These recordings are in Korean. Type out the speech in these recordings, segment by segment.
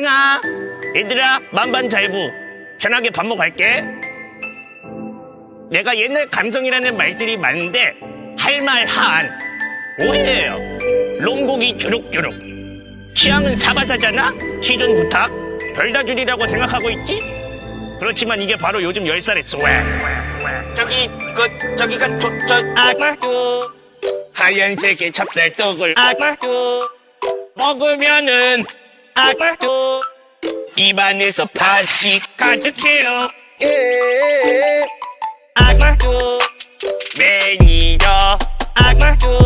팽아. 얘들아 만반잘부. 편하게 밥 먹고 갈게. 내가 옛날 감성이라는 말들이 많은데 할 말 한. 오해예요. 롱고기 주룩주룩. 취향은 사바사잖아? 시전 부탁. 별다 줄이라고 생각하고 있지? 그렇지만 이게 바로 요즘 10살의 스웩 저기 그 저기가 저저 악마도 하얀색의 찹쌀떡을 악마도 먹으면은 악마도 입안에서 팥이 가득해요 예. 악마도 매니저 악마도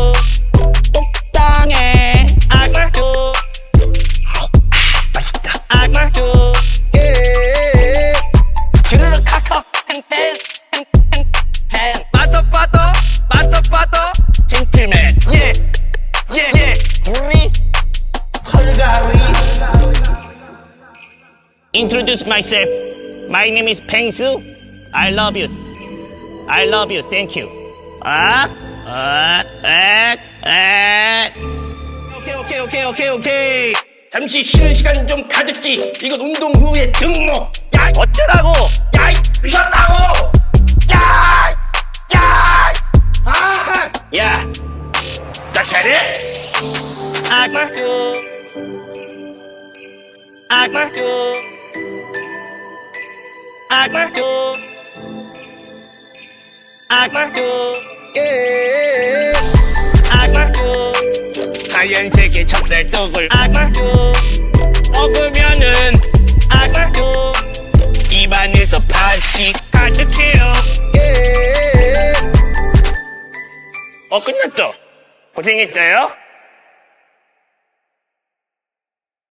Introduce myself. My name is Pengsu. I love you. I love you. Thank you. 아, 아, 에, 에. 오케이, 오케이, 오케이, 오케이, 오케이. 잠시 쉬는 시간 좀 가졌지. 이건 운동 후의 등모. 야, 어쩌라고? 야, 이 쉬었다고. 야, 야, 아, 야, 나 잘해. 악마도, 악마도. 악마도 악마도 예. 악마도 하얀색의 찹쌀떡을 악마도 먹으면은 악마도 입안에서 팥이 가득해요 예. 어 끝났죠? 고생했어요